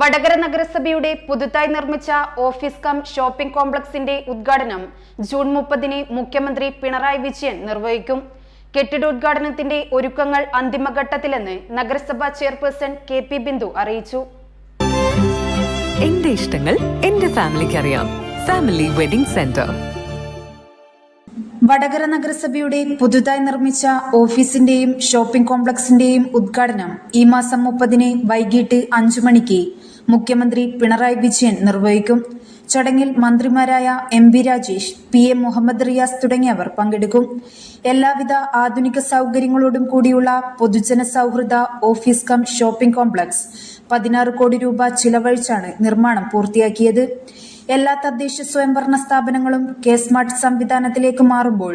വടകര നഗരസഭയുടെ പുതുതായി നിർമ്മിച്ച ഓഫീസ് കം ഷോപ്പിംഗ് കോംപ്ലക്സിന്റെ ഉദ്ഘാടനം ജൂൺ മുപ്പതിന് മുഖ്യമന്ത്രി പിണറായി വിജയൻ നിർവഹിക്കും. കെട്ടിടോദ്ഘാടനത്തിന്റെ ഒരുക്കങ്ങൾ അന്തിമഘട്ടത്തിലെന്ന് നഗരസഭാ ചെയർപേഴ്സൺ കെ പി ബിന്ദു അറിയിച്ചു. എന്റെ ഇഷ്ടങ്ങൾ എന്റെ ഫാമിലിക്ക് അറിയാം. Family wedding centre. വടകര നഗരസഭയുടെ പുതുതായി നിർമ്മിച്ച ഓഫീസിന്റെയും ഷോപ്പിംഗ് കോംപ്ലക്സിന്റെയും ഉദ്ഘാടനം ഈ മാസം മുപ്പതിന് വൈകിട്ട് അഞ്ചു മണിക്ക് മുഖ്യമന്ത്രി പിണറായി വിജയൻ നിർവഹിക്കും. ചടങ്ങിൽ മന്ത്രിമാരായ M V Rajesh P M Muhammad Riyas തുടങ്ങിയവർ പങ്കെടുക്കും. എല്ലാവിധ ആധുനിക സൗകര്യങ്ങളോടും കൂടിയുള്ള പൊതുജന സൗഹൃദ ഓഫീസ് കം ഷോപ്പിംഗ് കോംപ്ലക്സ് പതിനാറ് കോടി രൂപ ചിലവഴിച്ചാണ് നിർമ്മാണം പൂർത്തിയാക്കിയത്. എല്ലാ തദ്ദേശ സ്വയംഭരണ സ്ഥാപനങ്ങളും കെ സ്മാർട്ട് സംവിധാനത്തിലേക്ക് മാറുമ്പോൾ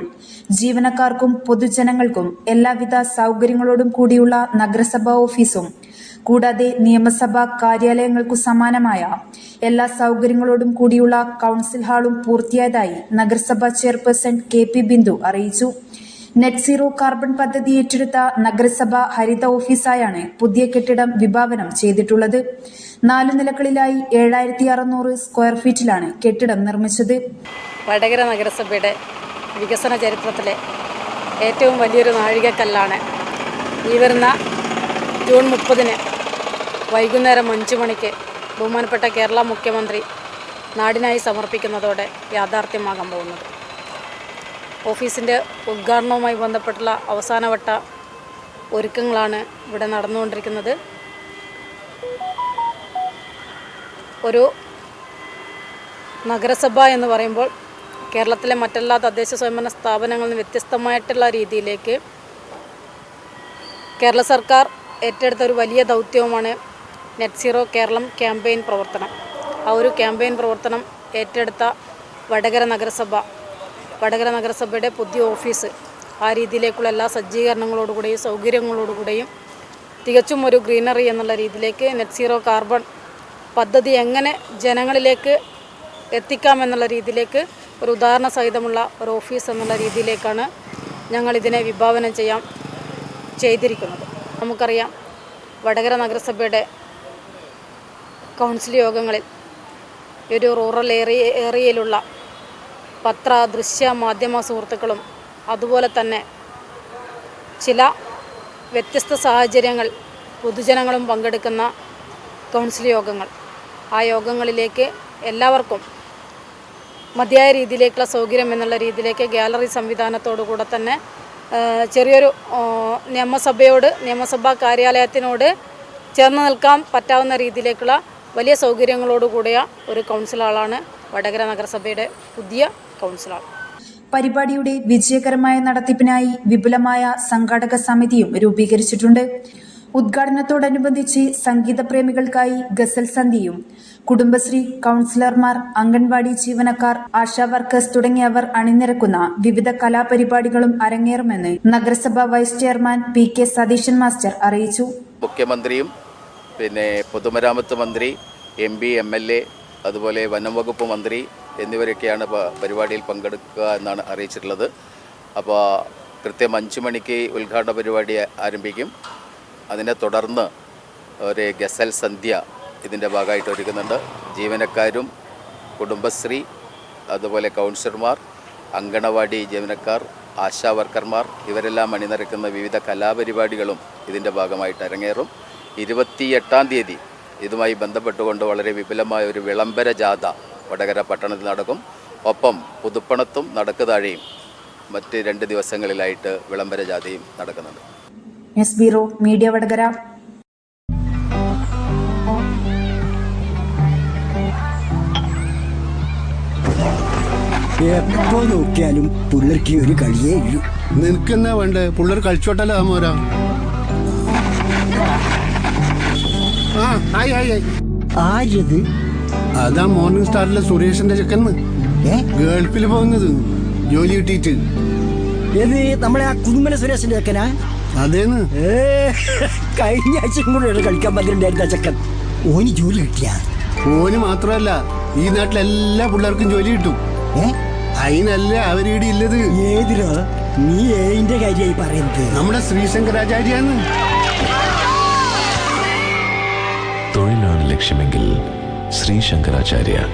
ജീവനക്കാർക്കും പൊതുജനങ്ങൾക്കും എല്ലാവിധ സൗകര്യങ്ങളോടും കൂടിയുള്ള നഗരസഭാ ഓഫീസും കൂടാതെ നിയമസഭാ കാര്യാലയങ്ങൾക്കു സമാനമായ എല്ലാ സൗകര്യങ്ങളോടും കൂടിയുള്ള കൗൺസിൽ ഹാളും പൂർത്തിയായതായി നഗരസഭാ ചെയർപേഴ്സൺ കെ പി ബിന്ദു അറിയിച്ചു. നെറ്റ് സീറോ കാർബൺ പദ്ധതി ഏറ്റെടുത്ത നഗരസഭ ഹരിത ഓഫീസായാണ് പുതിയ കെട്ടിടം വിഭാവനം ചെയ്തിട്ടുള്ളത്. നാല് നിലകളിലായി ഏഴായിരത്തി അറുന്നൂറ് സ്ക്വയർ ഫീറ്റിലാണ് കെട്ടിടം നിർമ്മിച്ചത്. വടകര നഗരസഭയുടെ വികസന ചരിത്രത്തിലെ ഏറ്റവും വലിയൊരു നാഴികക്കല്ലാണ്. ഈ വരുന്ന ജൂൺ മുപ്പതിന് വൈകുന്നേരം അഞ്ച് മണിക്ക് ബഹുമാനപ്പെട്ട കേരള മുഖ്യമന്ത്രി നാടിനായി സമർപ്പിക്കുന്നതോടെ യാഥാർത്ഥ്യമാകാൻ പോകുന്നത്. ഓഫീസിന്റെ ഉദ്ഘാടനവുമായി ബന്ധപ്പെട്ടുള്ള അവസാനവട്ട ഒരുക്കങ്ങളാണ് ഇവിടെ നടന്നുകൊണ്ടിരിക്കുന്നത്. ഒരു നഗരസഭ എന്ന് പറയുമ്പോൾ കേരളത്തിലെ മറ്റെല്ലാ തദ്ദേശ സ്വയംഭരണ സ്ഥാപനങ്ങളിൽ നിന്ന് വ്യത്യസ്തമായിട്ടുള്ള രീതിയിലേക്ക് കേരള സർക്കാർ ഏറ്റെടുത്ത ഒരു വലിയ ദൗത്യവുമാണ് നെറ്റ് സീറോ കേരളം ക്യാമ്പയിൻ പ്രവർത്തനം. ആ ഒരു ക്യാമ്പയിൻ പ്രവർത്തനം ഏറ്റെടുത്ത വടകര നഗരസഭ വടകര നഗരസഭയുടെ പുതിയ ഓഫീസ്. ആ രീതിയിലേക്കുള്ള എല്ലാ സജ്ജീകരണങ്ങളോടുകൂടിയും സൗകര്യങ്ങളോടുകൂടിയും തികച്ചും ഒരു ഗ്രീനറി എന്നുള്ള രീതിയിലേക്ക് നെറ്റ് സീറോ കാർബൺ പദ്ധതി എങ്ങനെ ജനങ്ങളിലേക്ക് എത്തിക്കാം എന്നുള്ള രീതിയിലേക്ക് ഒരു ഉദാഹരണ സഹിതമുള്ള ഒരു ഓഫീസ് എന്നുള്ള രീതിയിലേക്കാണ് ഞങ്ങളിതിനെ വിഭാവനം ചെയ്യാൻ ചെയ്തിരിക്കുന്നത്. നമുക്കറിയാം വടകര നഗരസഭയുടെ കൗൺസിൽ യോഗങ്ങളിൽ ഒരു റൂറൽ ഏരിയ ഏരിയയിലുള്ള പത്ര ദൃശ്യ മാധ്യമ സുഹൃത്തുക്കളും അതുപോലെ തന്നെ ചില വ്യത്യസ്ത സാഹചര്യങ്ങൾ പൊതുജനങ്ങളും പങ്കെടുക്കുന്ന കൗൺസിൽ യോഗങ്ങൾ. ആ യോഗങ്ങളിലേക്ക് എല്ലാവർക്കും മതിയായ രീതിയിലേക്കുള്ള സൗകര്യം എന്നുള്ള രീതിയിലേക്ക് ഗാലറി സംവിധാനത്തോടു കൂടെ തന്നെ ചെറിയൊരു നിയമസഭയോട് നിയമസഭാ കാര്യാലയത്തിനോട് ചേർന്ന് നിൽക്കാൻ പറ്റാവുന്ന രീതിയിലേക്കുള്ള വലിയ സൗകര്യങ്ങളോടുകൂടിയ ഒരു കൗൺസിൽ ഹാളാണ് വടകര നഗരസഭയുടെ പുതിയ കൗൺസിൽ ഹാൾ പരിപാടിയുടെ വിജയകരമായ നടത്തിപ്പിനായി വിപുലമായ സംഘാടക സമിതിയും രൂപീകരിച്ചിട്ടുണ്ട്. ഉദ്ഘാടനത്തോടനുബന്ധിച്ച് സംഗീത പ്രേമികൾക്കായി ഗസൽ സന്ധിയും കുടുംബശ്രീ കൗൺസിലർമാർ അംഗൻവാടി ജീവനക്കാർ ആശാ വർക്കേഴ്സ് തുടങ്ങിയവർ അണിനിരക്കുന്ന വിവിധ കലാപരിപാടികളും അരങ്ങേറുമെന്ന് നഗരസഭ vice chairman P K Satheesan master അറിയിച്ചു. മുഖ്യമന്ത്രിയും പിന്നെ പൊതുമരാമത്ത് മന്ത്രി M P M L A അതുപോലെ വനം വകുപ്പ് മന്ത്രി എന്നിവരൊക്കെയാണ് പരിപാടിയിൽ പങ്കെടുക്കുക എന്നാണ് അറിയിച്ചിട്ടുള്ളത്. അപ്പോൾ കൃത്യം അഞ്ച് മണിക്ക് ഉദ്ഘാടന പരിപാടി ആരംഭിക്കും. അതിനെ തുടർന്ന് ഒരു ഗസൽ സന്ധ്യ ഇതിന്റെ ഭാഗമായിട്ട് ഒരുക്കുന്നുണ്ട്. ജീവനക്കാരും കുടുംബശ്രീ അതുപോലെ കൗൺസിലർമാർ അങ്കണവാടി ജീവനക്കാർ ആശാ വർക്കർമാർ ഇവരെല്ലാം അണിനിരക്കുന്ന വിവിധ കലാപരിപാടികളും ഇതിന്റെ ഭാഗമായിട്ട് അരങ്ങേറും. ഇരുപത്തിയെട്ടാം തീയതി ഇതുമായി ബന്ധപ്പെട്ടുകൊണ്ട് വളരെ വിപുലമായ ഒരു വിളംബര ജാഥ വടകര പട്ടണത്തിൽ നടക്കും. ഒപ്പം പുതുപ്പണത്തും നടക്കുതാഴെയും മറ്റ് രണ്ട് ദിവസങ്ങളിലായിട്ട് വിളംബര ജാഥയും നടക്കുന്നുണ്ട്. എസ് ബീറോ മീഡിയ വടകര. എപ്പോ നോക്കിയാലും പുള്ളർക്ക് ഒരു കളിയേ ഇല്ലു. നിനക്കെന്നാ വേണ്ടേ? പുള്ളർ കളിച്ചോട്ടല്ലോ താമോരാ ആ ആയി ആയി ആയി. ആരത് അതാ മോർണിംഗ് സ്റ്റാറിലെ സുരേഷിന്റെ ചെക്കന്ന് ഗൾഫിൽ പോകുന്നത്. ജോലി കിട്ടിയിട്ട്. ഏത് നമ്മളെ ആ കുന്നുമല സുരേഷിന്റെ ചെക്കനാ? അതേന്ന്. ഏ കഴിഞ്ഞ ആഴ്ച കൂടെ കളിക്കാൻ പറ്റുന്നുണ്ടായിരുന്ന ചെക്കൻ. ഓന് ജോലി കിട്ടിയ? ഓന് മാത്രമല്ല ഈ നാട്ടിലെ എല്ലാ പിള്ളേർക്കും ജോലി കിട്ടും. അതിനല്ല അവരീടെ ഇല്ലത്. ഏതിലോ നീ ഏതിന്റെ കാര്യമായി പറയുന്നത്. നമ്മുടെ ശ്രീശങ്കരാചാര്യാണ്. തൊഴിലാണ് ലക്ഷ്യമെങ്കിൽ श्री शंकराचार्य